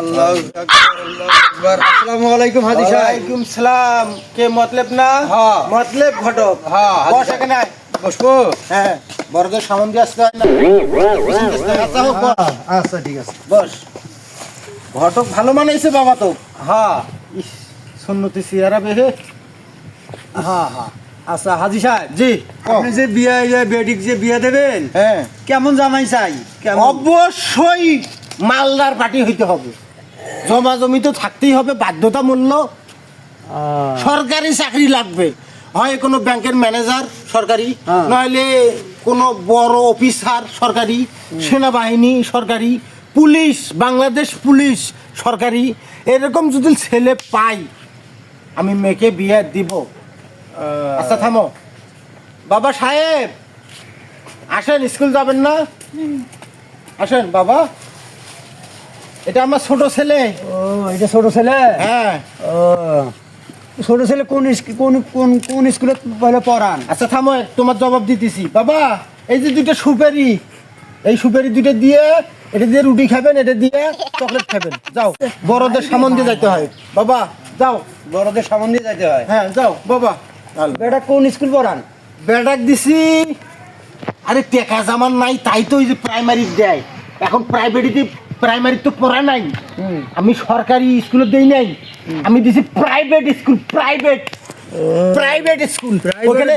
আল্লাহ আকবার আসসালামু আলাইকুম হাজি সাহেব। ওয়ালাইকুম সালাম। কে মতলব না? হ্যাঁ। মতলব ঘটক। হ্যাঁ, হাজি বস এখানে বসবো হ্যাঁ। বড়দের সামন দিয়ে আসতে হয় না? আচ্ছা। আচ্ছা ঠিক আছে। বস। ঘটক ভালো মানাইছে বাবা তো? হ্যাঁ। ইস, সুন্নতি সিয়ারা বেহে। হ্যাঁ হ্যাঁ। আচ্ছা হাজি সাহেব। জি আপনি যে বিয়ে যে বেডিক যে বিয়ে দেবেন হ্যাঁ। কেমন জামাই চাই? অবশ্যই মালদার পার্টি হইতে হবে। জমা জমি তো থাকতেই হবে বাধ্যতামূল্য। সরকারি চাকরি লাগবে। হয় কোনো ব্যাংকের ম্যানেজার সরকারি হ্যাঁ। নইলে কোনো বড় অফিসার সরকারি সেনাবাহিনী সরকারি পুলিশ বাংলাদেশ পুলিশ সরকারি। এরকম যদি ছেলে পাই আমি মেয়েকে বিয়ে দিব। আচ্ছা থামো। বাবা সাহেব আসেন স্কুল যাবেন না? আসেন বাবা। এটা আমার ছোট ছেলে। ও এটা ছোট ছেলে? হ্যাঁ। ও ছোট ছেলে কোন কোন কোন কোন স্কুলে পহলে পড়ান? আচ্ছা থামো তোমার জবাব দিতেছি। বাবা এই যে দুটো সুপারি এই সুপারি দুটো দিয়ে এটা দিয়ে রুটি খাবেন এটা দিয়ে চকলেট খাবেন। যাও বড়দের সামন দিয়ে যাইতে হয়। বাবা যাও। বড়দের সামন দিয়ে যাইতে হয়? হ্যাঁ যাও বাবা। এটা কোন স্কুল পড়ান? বেড়াক দিছি। আরে টেকা জামান নাই তাই তো ওই যে প্রাইমারি দেয়। এখন প্রাইভেটিতে প্রাইমারি তো পড়া নাই। আমি সরকারি স্কুলে দেই নাই। আমি দিছি private school private private school ওখানে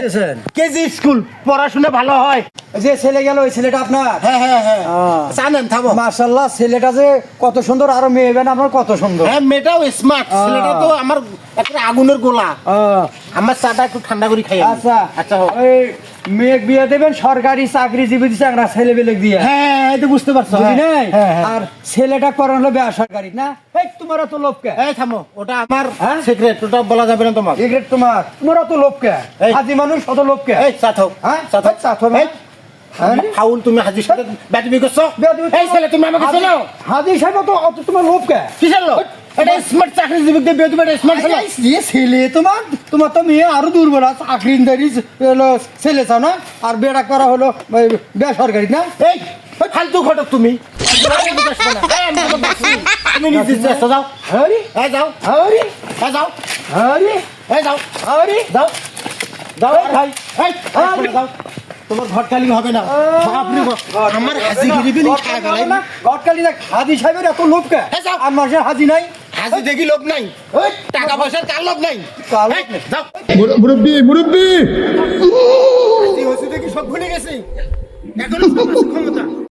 কেজি স্কুল পড়াশোনা ভালো হয়। যে ছেলে গেল ওই ছেলেটা আপনার? হ্যাঁ হ্যাঁ হ্যাঁ। জানেন থামো। মার্শাল্লাহ ছেলেটা যে কত সুন্দর আরও মেয়ে বেন আপনার কত সুন্দর। হ্যাঁ মেয়েটাও স্মার্ট ছেলেটা তো আমার একটা আগুনের গোলা। আমার চাটা একটু ঠান্ডা করে খাই আচ্ছা। আচ্ছা ওই মেয়ে বিয়ে দেবেন সরকারি চাকরিজীবী দিচ্ছে একটা ছেলে বেলে দিয়ে। হ্যাঁ এই তো বুঝতে পারছ। হ্যাঁ, নাই? হ্যাঁ হ্যাঁ। আর ছেলেটা করানো হলো বেসরকারি না? এই তোমার তো লোভকে এই থামো। ওটা আমার হ্যাঁ? সিক্রেট ওটা বলা যাবে না তোমার। সিগারেট তোমার। তোমার হাজি মানুষ অত লোভকে এই হ্যাঁ? হ্যাঁ? ফাউল তুমি হাজির সাথে ব্যাটবি করছ? এই ছেলে তুমি আমাকে হাজি- চেনো? হাজি সাহেব অত অত তোমার লোভ কে? কিসের লোক এটা স্মার্ট চাকরিজীবী দিয়ে বিয়ে তুমি স্মার্ট ছেলে। এই ছেলে তোমার তোমার তো মেয়ে আরও দুর্বল আছে। চাকরিদারি ছেলে চাও না? আর বেড়া করা হলো বেসরকারি না? এই ফালতু ঘটক তুমি। তুমি নিজে চেষ্টা যাও। হরি? এই যাও। হরি? এই যাও। হরি? যাও। হরি? যাও। যাও ভাই, যাও। তোমার হবে না। বাপ। আমার হাজি খায় গেলাই গটকালি না হাজি সাহেবের এত লোভ কে? মাসের হাজি নাই? হাজি দেখি লোভ নাই। ওই টাকা পয়সার কার লোভ নাই? কার লোভ এই, নেই। যাও। মুরব্বী মুরব্বী! হাজি হসি দেখি সব ভুলে গেছি? এখন ক্ষমতা।